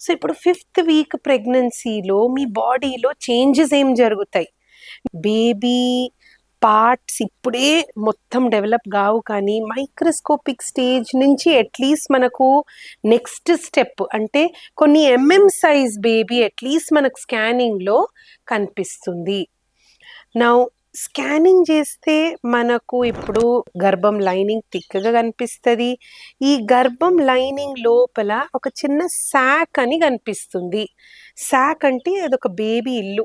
So ఇప్పుడు fifth week ప్రెగ్నెన్సీలో మీ బాడీలో చేంజెస్ ఏం జరుగుతాయి? బేబీ పార్ట్స్ ఇప్పుడే మొత్తం డెవలప్ కావు కానీ మైక్రోస్కోపిక్ స్టేజ్ నుంచి అట్లీస్ట్ మనకు నెక్స్ట్ స్టెప్ అంటే కొన్ని ఎంఎం సైజ్ బేబీ అట్లీస్ట్ మనకు స్కానింగ్లో కనిపిస్తుంది. నా స్కానింగ్ చేస్తే మనకు ఇప్పుడు గర్భం లైనింగ్ థిక్గా కనిపిస్తుంది. ఈ గర్భం లైనింగ్ లోపల ఒక చిన్న శాక్ అని కనిపిస్తుంది. శాక్ అంటే అదొక బేబీ ఇల్లు.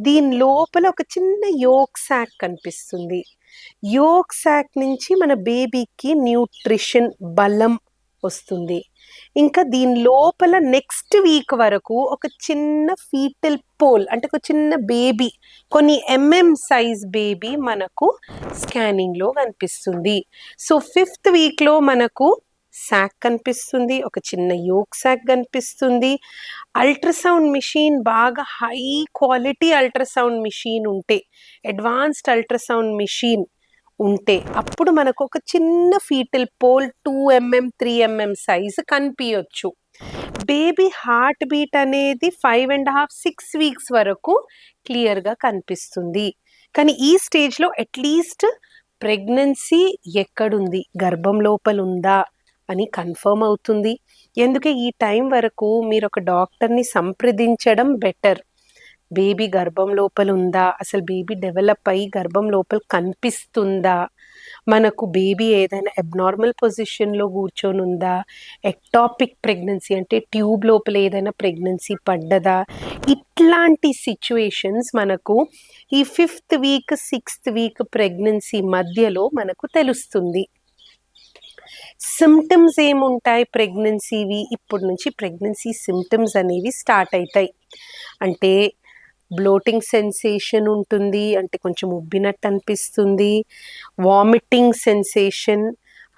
దీని లోపల ఒక చిన్న యోక్ శాక్ కనిపిస్తుంది. యోక్ శాక్ నుంచి మన బేబీకి న్యూట్రిషన్ బలం వస్తుంది. ఇంకా దీని లోపల నెక్స్ట్ వీక్ వరకు ఒక చిన్న ఫీటల్ పోల్ అంటే ఒక చిన్న బేబీ కొన్ని ఎంఎం సైజ్ బేబీ మనకు స్కానింగ్లో కనిపిస్తుంది. సో ఫిఫ్త్ వీక్లో మనకు శాక్ కనిపిస్తుంది ఒక చిన్న యోక్ శాక్ కనిపిస్తుంది. అల్ట్రాసౌండ్ మిషన్ బాగా హై క్వాలిటీ అల్ట్రాసౌండ్ మిషన్ ఉంటే అడ్వాన్స్డ్ అల్ట్రాసౌండ్ మిషన్ ఉంటే అప్పుడు మనకు ఒక చిన్న fetal pole two mm three mm size కనిపించవచ్చు బేబీ హార్ట్ బీట్ అనేది five and half six weeks వరకు క్లియర్గా కనిపిస్తుంది. కానీ ఈ స్టేజ్లో అట్లీస్ట్ ప్రెగ్నెన్సీ ఎక్కడుంది? గర్భం లోపల ఉందా? అని కన్ఫర్మ్ అవుతుంది. ఎందుకే ఈ టైం వరకు మీరు ఒక డాక్టర్ని సంప్రదించడం బెటర్. బేబీ గర్భం లోపల ఉందా? అసలు బేబీ డెవలప్ అయ్యి గర్భం లోపల కనిపిస్తుందా? మనకు బేబీ ఏదైనా అబ్నార్మల్ పొజిషన్లో కూర్చొని ఉందా? ఎక్టాపిక్ ప్రెగ్నెన్సీ అంటే ట్యూబ్ లోపల ఏదైనా ప్రెగ్నెన్సీ పడ్డదా? ఇట్లాంటి సిచ్యువేషన్స్ మనకు ఈ fifth week sixth week pregnancy మధ్యలో మనకు తెలుస్తుంది. సిమ్టమ్స్ ఏముంటాయి ప్రెగ్నెన్సీవి? ఇప్పటి నుంచి ప్రెగ్నెన్సీ సిమ్టమ్స్ అనేవి స్టార్ట్ అవుతాయి అంటే బ్లోటింగ్ సెన్సేషన్ ఉంటుంది అంటే కొంచెం ఉబ్బినట్టు అనిపిస్తుంది వామిటింగ్ సెన్సేషన్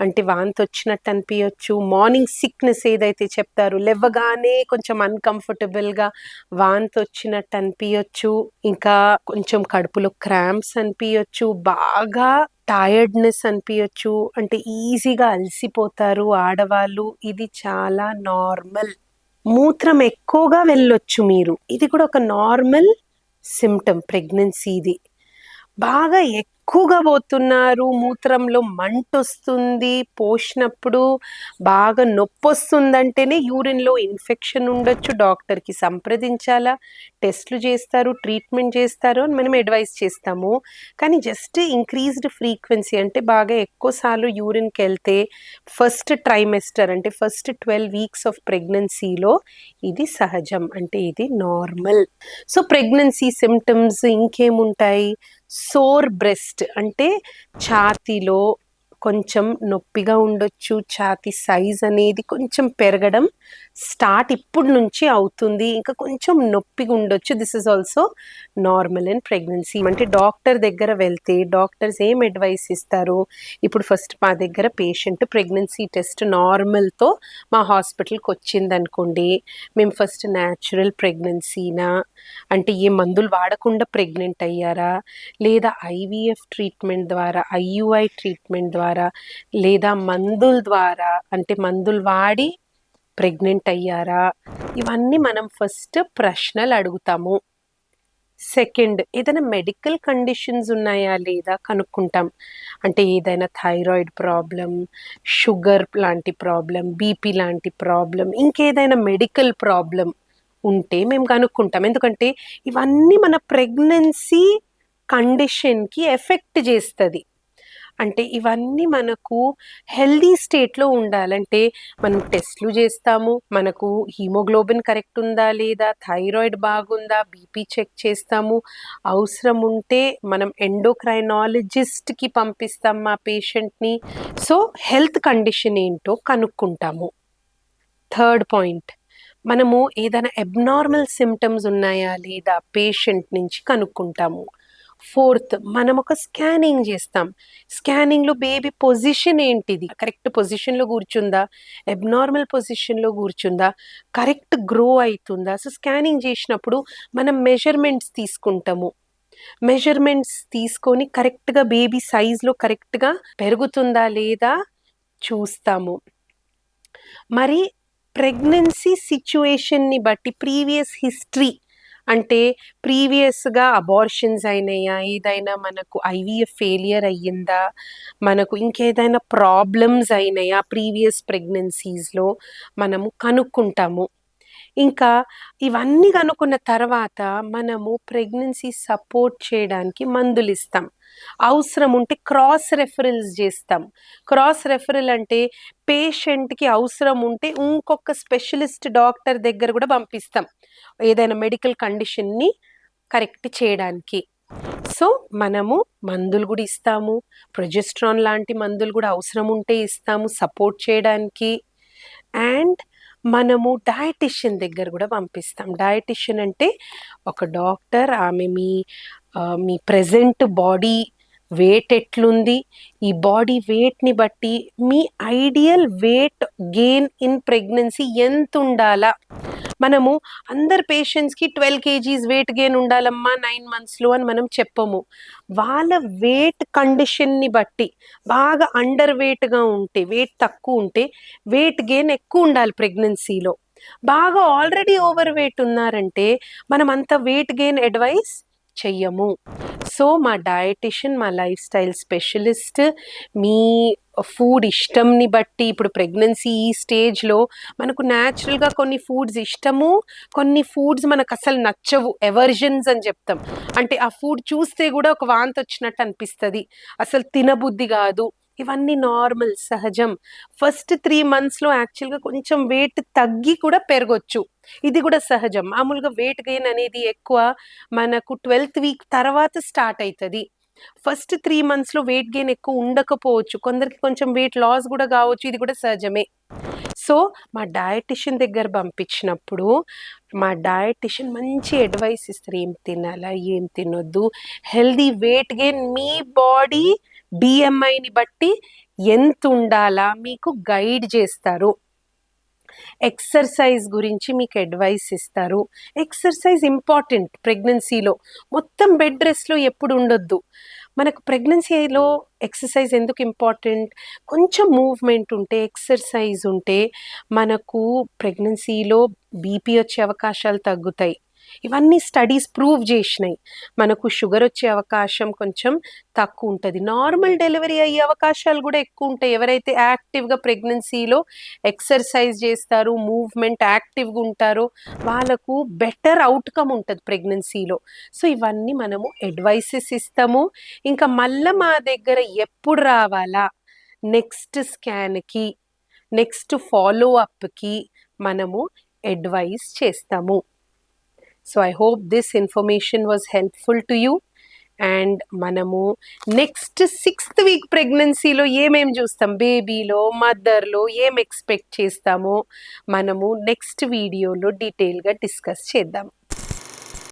అంటే వాంతి వచ్చినట్టు అనిపించవచ్చు మార్నింగ్ సిక్నెస్ ఏదైతే చెప్తారో లేవగానే కొంచెం అన్కంఫర్టబుల్గా వాంతి వచ్చినట్టు అనిపించవచ్చు ఇంకా కొంచెం కడుపులో క్రాంప్స్ అనిపించవచ్చు బాగా టయర్డ్నెస్ అనిపించవచ్చు అంటే ఈజీగా అలసిపోతారు ఆడవాళ్ళు ఇది చాలా నార్మల్ మూత్రం ఎక్కువగా వెళ్ళొచ్చు మీరు. ఇది కూడా ఒక నార్మల్ సిమ్టమ్ ప్రెగ్నెన్సీది బాగా ఎక్కువగా పోతున్నారు. మూత్రంలో మంట వస్తుంది పోసినప్పుడు బాగా నొప్పి వస్తుందంటేనే యూరిన్లో ఇన్ఫెక్షన్ ఉండొచ్చు. డాక్టర్కి సంప్రదించాలా? టెస్ట్లు చేస్తారు ట్రీట్మెంట్ చేస్తారు అని మనం అడ్వైస్ చేస్తాము. కానీ జస్ట్ ఇంక్రీజ్డ్ ఫ్రీక్వెన్సీ అంటే బాగా ఎక్కువసార్లు యూరిన్కి వెళ్తే ఫస్ట్ ట్రైమెస్టర్ అంటే ఫస్ట్ ట్వెల్వ్ వీక్స్ ఆఫ్ ప్రెగ్నెన్సీలో ఇది సహజం. అంటే ఇది నార్మల్. సో ప్రెగ్నెన్సీ సిమ్టమ్స్ ఇంకేముంటాయి? సోర్ బ్రెస్ట్ అంటే ఛాతీలో కొంచెం నొప్పిగా ఉండొచ్చు ఛాతీ సైజ్ అనేది కొంచెం పెరగడం స్టార్ట్ ఇప్పుడు నుంచి అవుతుంది. ఇంకా కొంచెం నొప్పిగా ఉండొచ్చు. This is also normal and pregnancy అంటే డాక్టర్ దగ్గర వెళ్తే డాక్టర్స్ ఏం అడ్వైస్ ఇస్తారు? ఇప్పుడు ఫస్ట్ మా దగ్గర పేషెంట్ ప్రెగ్నెన్సీ టెస్ట్ నార్మల్తో మా హాస్పిటల్కి వచ్చింది అనుకోండి. మేము ఫస్ట్ న్యాచురల్ ప్రెగ్నెన్సీనా అంటే ఏ మందులు వాడకుండా ప్రెగ్నెంట్ అయ్యారా? లేదా ఐవీఎఫ్ ట్రీట్మెంట్ ద్వారా ఐయుఐ ట్రీట్మెంట్ ద్వారా ద్వారా లేదా మందుల ద్వారా అంటే మందులు వాడి ప్రెగ్నెంట్ అయ్యారా? ఇవన్నీ మనం ఫస్ట్ ప్రశ్నలు అడుగుతాము. సెకండ్ ఏదైనా మెడికల్ కండిషన్స్ ఉన్నాయా లేదా కనుక్కుంటాం. అంటే ఏదైనా థైరాయిడ్ ప్రాబ్లం షుగర్ లాంటి ప్రాబ్లం బీపీ లాంటి ప్రాబ్లం ఇంకేదైనా మెడికల్ ప్రాబ్లం ఉంటే మేము కనుక్కుంటాం. ఎందుకంటే ఇవన్నీ మన ప్రెగ్నెన్సీ కండిషన్కి ఎఫెక్ట్ చేస్తుంది. అంటే ఇవన్నీ మనకు హెల్దీ స్టేట్లో ఉండాలంటే మనం టెస్ట్లు చేస్తాము మనకు హీమోగ్లోబిన్ కరెక్ట్ ఉందా లేదా థైరాయిడ్ బాగుందా బీపీ చెక్ చేస్తాము. అవసరం ఉంటే మనం ఎండోక్రైనాలజిస్ట్కి పంపిస్తాం మా పేషెంట్ని. సో హెల్త్ కండిషన్ ఏంటో కనుక్కుంటాము. థర్డ్ పాయింట్ మనము ఏదైనా అబ్నార్మల్ సిమ్టమ్స్ ఉన్నాయా లేదా పేషెంట్ నుంచి కనుక్కుంటాము. ఫోర్త్ మనం ఒక స్కానింగ్ చేస్తాం. స్కానింగ్లో బేబీ పొజిషన్ ఏంటిది? కరెక్ట్ పొజిషన్లో కూర్చుందా? అబ్నార్మల్ పొజిషన్లో కూర్చుందా? కరెక్ట్ గ్రో అవుతుందా సో స్కానింగ్ చేసినప్పుడు మనం మెజర్మెంట్స్ తీసుకుంటాము. మెజర్మెంట్స్ తీసుకొని కరెక్ట్గా బేబీ సైజ్లో కరెక్ట్గా పెరుగుతుందా లేదా చూస్తాము. మరి ప్రెగ్నెన్సీ సిచ్యువేషన్ని బట్టి ప్రీవియస్ హిస్టరీ అంటే ప్రీవియస్గా అబార్షన్స్ అయినాయా? ఏదైనా మనకు ఐవీఎఫ్ ఫెయిలియర్ అయ్యిందా? మనకు ఇంకేదైనా ప్రాబ్లమ్స్ అయినాయా? ప్రీవియస్ ప్రెగ్నెన్సీస్లో మనము కనుక్కుంటాము. ఇంకా ఇవన్నీ కనుక్కున్న తర్వాత మనము ప్రెగ్నెన్సీ సపోర్ట్ చేయడానికి మందులు ఇస్తాం అవసరం ఉంటే క్రాస్ రెఫరల్స్ చేస్తాం. క్రాస్ రెఫరల్ అంటే పేషెంట్కి అవసరం ఉంటే ఇంకొక స్పెషలిస్ట్ డాక్టర్ దగ్గర కూడా పంపిస్తాం. ఏదైనా మెడికల్ కండిషన్ని కరెక్ట్ చేయడానికి. సో మనము మందులు కూడా ఇస్తాము. ప్రొజెస్ట్రాన్ లాంటి మందులు కూడా అవసరం ఉంటే ఇస్తాము సపోర్ట్ చేయడానికి. అండ్ మనము డయటిషియన్ దగ్గర కూడా పంపిస్తాం. డయటిషియన్ అంటే ఒక డాక్టర్ ఆమె మీ మీ ప్రజెంట్ బాడీ వెయిట్ ఎట్లుంది? ఈ బాడీ వెయిట్ని బట్టి మీ ideal weight gain in pregnancy ఎంత ఉండాలా మనము అందరు పేషెంట్స్కి ట్వెల్వ్ కేజీస్ వెయిట్ గెయిన్ ఉండాలమ్మా నైన్ మంత్స్లో అని మనం చెప్పము. వాళ్ళ వెయిట్ కండిషన్ని బట్టి బాగా అండర్ వెయిట్గా ఉంటే వెయిట్ తక్కువ ఉంటే వెయిట్ గెయిన్ ఎక్కువ ఉండాలి ప్రెగ్నెన్సీలో. బాగా ఆల్రెడీ ఓవర్ వెయిట్ ఉన్నారంటే మనం అంత వెయిట్ గెయిన్ అడ్వైస్ చెయ్యము. సో మా డయటిషియన్ మా లైఫ్ స్టైల్ స్పెషలిస్ట్ మీ ఫుడ్ ఇష్టంని బట్టి ఇప్పుడు ప్రెగ్నెన్సీ ఈ స్టేజ్లో మనకు న్యాచురల్గా కొన్ని ఫుడ్స్ ఇష్టము కొన్ని ఫుడ్స్ మనకు అసలు నచ్చవు ఎవర్జన్స్ అని చెప్తాం. అంటే ఆ ఫుడ్ చూస్తే కూడా ఒక వాంతి వచ్చినట్టు అనిపిస్తుంది. అసలు తినబుద్ధి కాదు. ఇవన్నీ నార్మల్ సహజం. ఫస్ట్ త్రీ మంత్స్లో యాక్చువల్గా కొంచెం వెయిట్ తగ్గి కూడా పెరగొచ్చు. ఇది కూడా సహజం. మామూలుగా వెయిట్ గెయిన్ అనేది ఎక్కువ మనకు ట్వెల్త్ వీక్ తర్వాత స్టార్ట్ అవుతుంది ఫస్ట్ త్రీ మంత్స్లో వెయిట్ గెయిన్ ఎక్కువ ఉండకపోవచ్చు. కొందరికి కొంచెం వెయిట్ లాస్ కూడా కావచ్చు. ఇది కూడా సహజమే. సో మా డయటిషియన్ దగ్గర పంపించినప్పుడు మా డయటిషియన్ మంచి అడ్వైస్ ఇస్తారు. ఏం తినాలా? ఏం తినొద్దు? హెల్దీ వెయిట్ గెయిన్ మీ బాడీ బిఎంఐని బట్టి ఎంత ఉండాలా మీకు గైడ్ చేస్తారు. ఎక్సర్సైజ్ గురించి మీకు అడ్వైస్ ఇస్తారు. ఎక్సర్సైజ్ ఇంపార్టెంట్ ప్రెగ్నెన్సీలో. మొత్తం బెడ్ రెస్ట్లో ఎప్పుడు ఉండొద్దు. మనకు ప్రెగ్నెన్సీలో ఎక్సర్సైజ్ ఎందుకు ఇంపార్టెంట్? కొంచెం మూవ్మెంట్ ఉంటే ఎక్సర్సైజ్ ఉంటే మనకు ప్రెగ్నెన్సీలో బీపీ వచ్చే అవకాశాలు తగ్గుతాయి. ఇవన్నీ స్టడీస్ ప్రూవ్ చేసినాయి. మనకు షుగర్ వచ్చే అవకాశం కొంచెం తక్కువ ఉంటుంది. నార్మల్ డెలివరీ అయ్యే అవకాశాలు కూడా ఎక్కువ ఉంటాయి. ఎవరైతే యాక్టివ్గా ప్రెగ్నెన్సీలో ఎక్సర్సైజ్ చేస్తారు మూవ్మెంట్ యాక్టివ్గా ఉంటారో వాళ్ళకు బెటర్ అవుట్కమ్ ఉంటుంది ప్రెగ్నెన్సీలో. సో ఇవన్నీ మనము అడ్వైసెస్ ఇస్తాము. ఇంకా మళ్ళీ మా దగ్గర ఎప్పుడు రావాలా? నెక్స్ట్ స్కాన్కి నెక్స్ట్ ఫాలో అప్కి మనము అడ్వైస్ చేస్తాము. So I hope this information was helpful to you and మనము నెక్స్ట్ సిక్స్త్ వీక్ ప్రెగ్నెన్సీలో ఏమేం చూస్తాం? బేబీలో మదర్లో ఏం ఎక్స్పెక్ట్ చేస్తామో మనము నెక్స్ట్ వీడియోలో డీటెయిల్గా డిస్కస్ చేద్దాం.